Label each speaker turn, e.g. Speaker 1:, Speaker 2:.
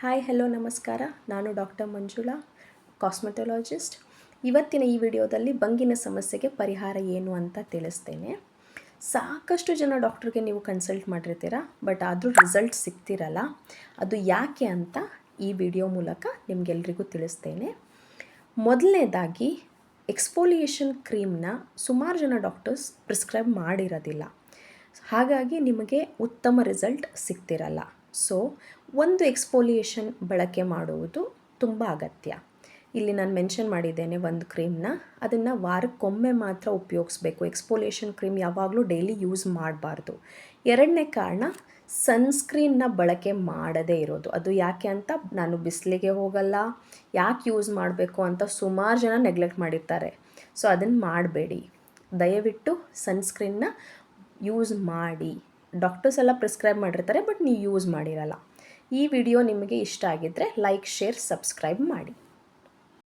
Speaker 1: Hi hello ನಮಸ್ಕಾರ. ನಾನು doctor Manjula ಕಾಸ್ಮೆಟೊಲಾಜಿಸ್ಟ್ ಇವತ್ತಿನ ಈ ವಿಡಿಯೋದಲ್ಲಿ ಬಂಗಿನ ಸಮಸ್ಯೆಗೆ ಪರಿಹಾರ ಏನು ಅಂತ ತಿಳಿಸ್ತೇನೆ. ಸಾಕಷ್ಟು ಜನ ಡಾಕ್ಟ್ರಿಗೆ ನೀವು ಕನ್ಸಲ್ಟ್ ಮಾಡಿರ್ತೀರ ಬಟ್ ಆದರೂ ರಿಸಲ್ಟ್ ಸಿಗ್ತಿರಲ್ಲ. ಅದು ಯಾಕೆ ಅಂತ ಈ ವಿಡಿಯೋ ಮೂಲಕ ನಿಮಗೆಲ್ರಿಗೂ ತಿಳಿಸ್ತೇನೆ. ಮೊದಲನೇದಾಗಿ ಎಕ್ಸ್ಪೋಲಿಯೇಷನ್ ಕ್ರೀಮ್ನ ಸುಮಾರು ಜನ ಡಾಕ್ಟರ್ಸ್ ಪ್ರಿಸ್ಕ್ರೈಬ್ ಮಾಡಿರೋದಿಲ್ಲ. ಹಾಗಾಗಿ ನಿಮಗೆ ಉತ್ತಮ ರಿಸಲ್ಟ್ ಸಿಗ್ತಿರಲ್ಲ. ಸೊ ಒಂದು ಎಕ್ಸ್ಪೋಲಿಯೇಷನ್ ಬಳಕೆ ಮಾಡುವುದು ತುಂಬ ಅಗತ್ಯ. ಇಲ್ಲಿ ನಾನು ಮೆನ್ಷನ್ ಮಾಡಿದ್ದೇನೆ ಒಂದು ಕ್ರೀಮ್ನ ಅದನ್ನು ವಾರಕ್ಕೊಮ್ಮೆ ಮಾತ್ರ ಉಪಯೋಗಿಸ್ಬೇಕು. ಎಕ್ಸ್ಪೋಲಿಯೇಷನ್ ಕ್ರೀಮ್ ಯಾವಾಗಲೂ ಡೈಲಿ ಯೂಸ್ ಮಾಡಬಾರ್ದು. ಎರಡನೇ ಕಾರಣ ಸನ್ಸ್ಕ್ರೀನ್ನ ಬಳಕೆ ಮಾಡದೇ ಇರೋದು. ಅದು ಯಾಕೆ ಅಂತ ನಾನು ಬಿಸಿಲಿಗೆ ಹೋಗಲ್ಲ. ಯಾಕೆ ಯೂಸ್ ಮಾಡಬೇಕು ಅಂತ ಸುಮಾರು ಜನ ನೆಗ್ಲೆಕ್ಟ್ ಮಾಡಿರ್ತಾರೆ. ಸೊ ಅದನ್ನು ಮಾಡಬೇಡಿ. ದಯವಿಟ್ಟು ಸನ್ಸ್ಕ್ರೀನ್ನ ಯೂಸ್ ಮಾಡಿ. ಡಾಕ್ಟರ್ಸ್ ಎಲ್ಲ ಪ್ರಿಸ್ಕ್ರೈಬ್ ಮಾಡಿರ್ತಾರೆ ಬಟ್ ನೀವು ಯೂಸ್ ಮಾಡಿರಲ್ಲ. ಈ ವಿಡಿಯೋ ನಿಮಗೆ ಇಷ್ಟ ಆಗಿದ್ದರೆ ಲೈಕ್ ಶೇರ್ ಸಬ್ಸ್ಕ್ರೈಬ್ ಮಾಡಿ.